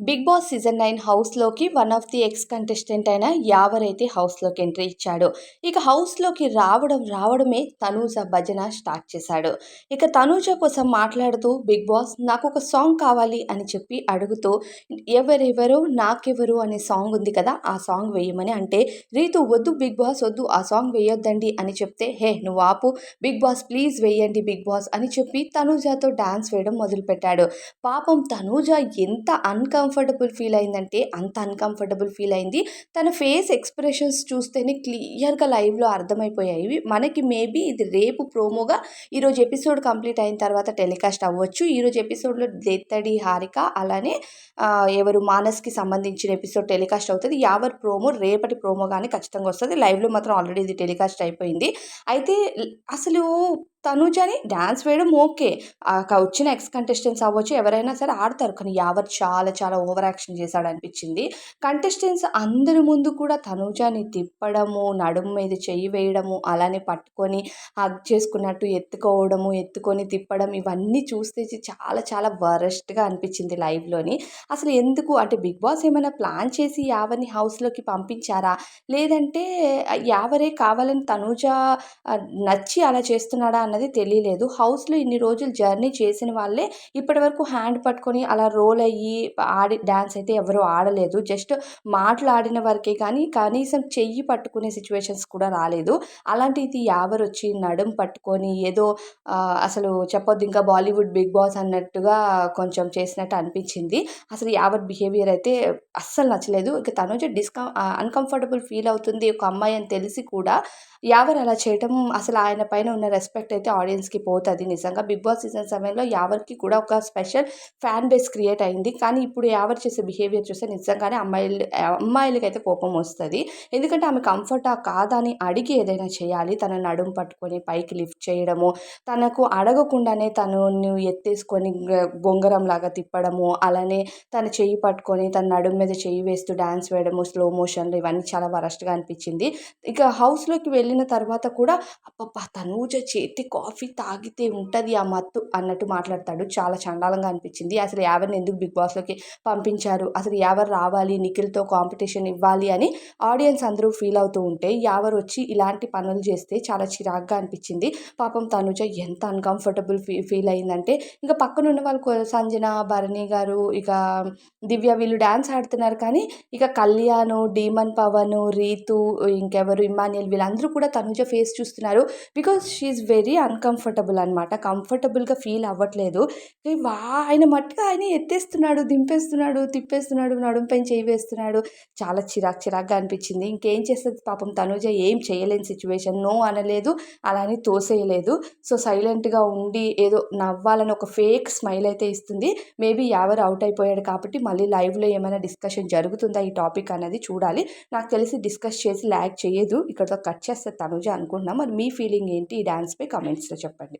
Big boss season nine హౌస్లోకి one of the ex contestant అయిన యావర్ అయితే హౌస్లోకి ఎంట్రీ ఇచ్చాడు. ఇక హౌస్లోకి రావడం రావడమే తనూజ భజన స్టార్ట్ చేశాడు. ఇక తనూజ కోసం మాట్లాడుతూ బిగ్ బాస్ నాకు ఒక సాంగ్ కావాలి అని చెప్పి అడుగుతూ ఎవరెవరు నాకెవరు అనే సాంగ్ ఉంది కదా ఆ సాంగ్ వేయమని అంటే రీతు వద్దు బిగ్ బాస్ వద్దు ఆ సాంగ్ వేయొద్దండి అని చెప్తే హే నువ్వు ఆపు బిగ్ బాస్ ప్లీజ్ వేయండి బిగ్ బాస్ అని చెప్పి తనూజతో డాన్స్ వేయడం మొదలుపెట్టాడు. పాపం తనూజ ఎంత అన్క అన్కంఫర్టబుల్ ఫీల్ అయిందంటే అంత అన్కంఫర్టబుల్ ఫీల్ అయింది. తన ఫేస్ ఎక్స్ప్రెషన్స్ చూస్తేనే క్లియర్గా లైవ్లో అర్థమైపోయాయి. మనకి మేబీ ఇది రేపు ప్రోమోగా ఈరోజు ఎపిసోడ్ కంప్లీట్ అయిన తర్వాత టెలికాస్ట్ అవ్వచ్చు. ఈరోజు ఎపిసోడ్లో దెత్తడి హారిక అలానే ఎవరు మానస్కి సంబంధించిన ఎపిసోడ్ టెలికాస్ట్ అవుతుంది. యావర్ ప్రోమో రేపటి ప్రోమో కానీ ఖచ్చితంగా వస్తుంది. లైవ్లో మాత్రం ఆల్రెడీ ఇది టెలికాస్ట్ అయిపోయింది. అయితే అసలు తనుజని డ్యాన్స్ వేయడం ఓకే. వచ్చిన ఎక్స్ కంటెస్టెంట్స్ అవ్వచ్చు ఎవరైనా సరే ఆడతారు. కానీ యావర్ చాలా చాలా ఓవర్ యాక్షన్ చేశాడు అనిపించింది కంటెస్టెంట్స్ అందరి ముందు కూడా తనుజాని తిప్పడము నడుము మీద చెయ్యి వేయడము అలానే పట్టుకొని హగ్ చేసుకున్నట్టు ఎత్తుకోవడము ఎత్తుకొని తిప్పడం ఇవన్నీ చూస్తే చాలా చాలా వరస్ట్గా అనిపించింది లైవ్లోని. అసలు ఎందుకు? అంటే బిగ్ బాస్ ఏమైనా ప్లాన్ చేసి యావర్ని హౌస్లోకి పంపించారా? లేదంటే యావరే కావాలని తనుజ నచ్చి అలా చేస్తున్నాడా అన్నది తెలియలేదు. హౌస్లో ఇన్ని రోజులు జర్నీ చేసిన వాళ్ళే ఇప్పటి వరకు హ్యాండ్ పట్టుకొని అలా రోల్ అయ్యి ఆడి డ్యాన్స్ అయితే ఎవరు ఆడలేదు. జస్ట్ మాట్లాడిన వరకే కానీ కనీసం చెయ్యి పట్టుకునే సిచ్యువేషన్స్ కూడా రాలేదు. అలాంటిది యావర్ వచ్చి నడుం పట్టుకొని ఏదో అసలు చెప్పొద్దు ఇంకా బాలీవుడ్ బిగ్ బాస్ అన్నట్టుగా కొంచెం చేసినట్టు అనిపించింది. అసలు యావర్ బిహేవియర్ అయితే అస్సలు నచ్చలేదు. ఇక తనుజ డిస్కం అన్కంఫర్టబుల్ ఫీల్ అవుతుంది. ఒక అమ్మాయి అని తెలిసి కూడా యావర్ అలా చేయటం అసలు ఆయన పైన ఉన్న రెస్పెక్ట్ అయితే ఆడియన్స్కి పోతుంది. నిజంగా బిగ్ బాస్ సీజన్ సెవెన్లో యావర్కి కూడా ఒక స్పెషల్ ఫ్యాన్ బేస్ క్రియేట్ అయింది. కానీ ఇప్పుడు యావర్ చేసే బిహేవియర్ చూస్తే నిజంగానే అమ్మాయిలు అమ్మాయిలకి అయితే కోపం వస్తుంది. ఎందుకంటే ఆమె కంఫర్టా కాదా అని అడిగి ఏదైనా చేయాలి. తన నడుము పట్టుకొని పైకి లిఫ్ట్ చేయడము తనకు అడగకుండానే తను ఎత్తేసుకొని బొంగరం లాగా తిప్పడము అలానే తన చెయ్యి పట్టుకొని తన నడుము మీద చెయ్యి వేస్తూ డ్యాన్స్ వేయడము స్లో మోషన్లు ఇవన్నీ చాలా వరస్ట్గా అనిపించింది. ఇక హౌస్లోకి వెళ్ళిన తర్వాత కూడా అబ్బబ్బా! తనూజ చేతి కాఫీ తాగితే ఉంటుంది ఆ మత్తు అన్నట్టు మాట్లాడతాడు. చాలా చండాలంగా అనిపించింది. అసలు ఎవరిని ఎందుకు బిగ్ బాస్లోకి పంపించారు? అసలు ఎవరు రావాలి నిఖిల్తో కాంపిటీషన్ ఇవ్వాలి అని ఆడియన్స్ అందరూ ఫీల్ అవుతూ ఉంటే ఎవరు వచ్చి ఇలాంటి పనులు చేస్తే చాలా చిరాగ్గా అనిపించింది. పాపం తనుజ ఎంత అన్కంఫర్టబుల్ ఫీ ఫీల్ అయిందంటే ఇంకా పక్కన ఉన్న వాళ్ళు సంజన భరణి గారు ఇక దివ్య వీళ్ళు డ్యాన్స్ ఆడుతున్నారు కానీ ఇక కళ్యాణ్ డీమన్ పవన్ రీతు ఇంకెవరు ఇమానియల్ వీళ్ళందరూ కూడా తనుజ ఫేస్ చూస్తున్నారు. బికాస్ షీఈ్ వెరీ అన్కంఫర్టబుల్ అనమాట కంఫర్టబుల్గా ఫీల్ అవ్వట్లేదు. వా ఆయన మట్టుగా ఆయన ఎత్తేస్తున్నాడు దింపేస్తున్నాడు తిప్పేస్తున్నాడు నడుం పైన చేయి వేస్తున్నాడు. చాలా చిరాక్ చిరాక్గా అనిపించింది. ఇంకేం చేస్తుంది పాపం తనుజ? ఏం చేయలేని సిచ్యువేషన్ నో అనలేదు అలానే తోసేయలేదు. సో సైలెంట్గా ఉండి ఏదో నవ్వాలని ఒక ఫేక్ స్మైల్ అయితే ఇస్తుంది. మేబీ ఎవరు అవుట్ అయిపోయాడు కాబట్టి మళ్ళీ లైవ్లో ఏమైనా డిస్కషన్ జరుగుతుందా ఈ టాపిక్ అనేది చూడాలి. నాకు తెలిసి డిస్కస్ చేసి ల్యాక్ చేయదు. ఇక్కడతో కట్ చేస్తే తనుజ అనుకుంటున్నాం. మరి మీ ఫీలింగ్ ఏంటి? ఈ డ్యాన్స్పై కామెంట్స్లో చెప్పండి.